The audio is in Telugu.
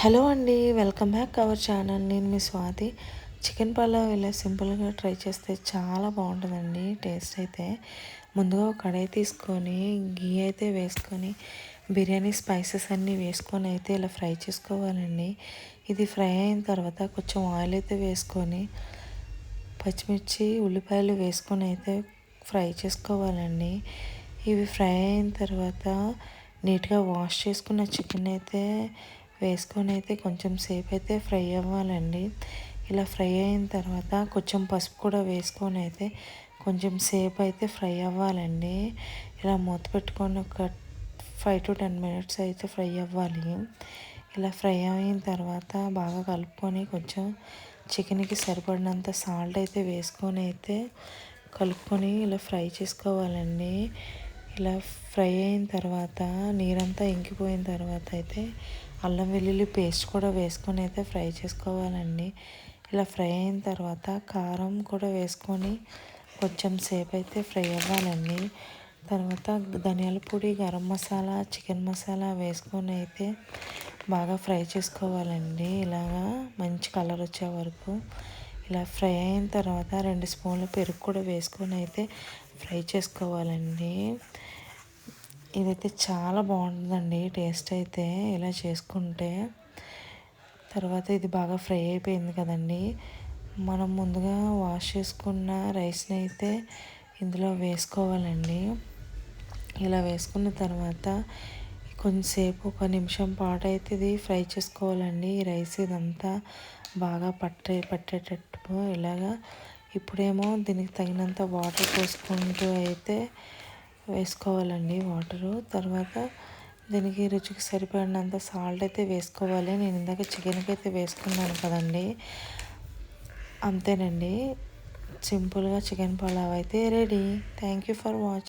హలో అండి వెల్కమ్ బ్యాక్ అవర్ ఛానల్. నేను మీ స్వాతి. చికెన్ పలావ్ ఇలా సింపుల్గా ట్రై చేస్తే చాలా బాగుంటుందండి టేస్ట్ అయితే. ముందుగా ఒక కడాయి తీసుకొని గీ అయితే వేసుకొని బిర్యానీ స్పైసెస్ అన్నీ వేసుకొని అయితే ఇలా ఫ్రై చేసుకోవాలండి. ఇది ఫ్రై అయిన తర్వాత కొంచెం ఆయిల్ అయితే వేసుకొని పచ్చిమిర్చి ఉల్లిపాయలు వేసుకొని అయితే ఫ్రై చేసుకోవాలండి. ఇవి ఫ్రై అయిన తర్వాత నీట్గా వాష్ చేసుకున్న చికెన్ అయితే వేసుకొని అయితే కొంచెం సేపు అయితే ఫ్రై అవ్వాలండి. ఇలా ఫ్రై అయిన తర్వాత కొంచెం పసుపు కూడా వేసుకొని అయితే కొంచెం సేపు అయితే ఫ్రై అవ్వాలండి. ఇలా మూత పెట్టుకొని ఒక ఫైవ్ టు టెన్ మినిట్స్ అయితే ఫ్రై అవ్వాలి. ఇలా ఫ్రై అయిన తర్వాత బాగా కలుపుకొని కొంచెం చికెన్కి సరిపడినంత సాల్ట్ అయితే వేసుకొని అయితే కలుపుకొని ఇలా ఫ్రై చేసుకోవాలండి. ఇలా ఫ్రై అయిన తర్వాత నీరంతా ఇంకిపోయిన తర్వాత అయితే అల్లం వెల్లుల్లి పేస్ట్ కూడా వేసుకొని అయితే ఫ్రై చేసుకోవాలండి. ఇలా ఫ్రై అయిన తర్వాత కారం కూడా వేసుకొని కొంచెం సేపు అయితే ఫ్రై అవ్వాలండి. తర్వాత ధనియాల పొడి గరం మసాలా చికెన్ మసాలా వేసుకొని అయితే బాగా ఫ్రై చేసుకోవాలండి. ఇలాగా మంచి కలర్ వచ్చే వరకు ఇలా ఫ్రై అయిన తర్వాత రెండు స్పూన్ల పెరుగు కూడా వేసుకొని అయితే ఫ్రై చేసుకోవాలండి. ఇదైతే చాలా బాగుంటుందండి. టేస్ట్ అయితే ఇలా చేసుకుంటే. తర్వాత ఇది బాగా ఫ్రై అయిపోయింది కదండి. మనం ముందుగా వాష్ చేసుకున్న రైస్ని అయితే ఇందులో వేసుకోవాలండి. ఇలా వేసుకున్న తర్వాత కొంచెంసేపు ఒక నిమిషం పాటు అయితే ఇది ఫ్రై చేసుకోవాలండి. ఈ రైస్ ఇదంతా బాగా పట్టే పట్టేటట్టు. ఇలాగా ఇప్పుడేమో దీనికి తగినంత వాటర్ పోసుకుంటూ అయితే వేసుకోవాలండి వాటరు. తర్వాత దీనికి రుచికి సరిపడినంత సాల్ట్ అయితే వేసుకోవాలి. నేను ఇందాక చికెన్కి అయితే వేసుకున్నాను కదండి. అంతేనండి. సింపుల్గా చికెన్ పలావ్ అయితే ready thank you for watching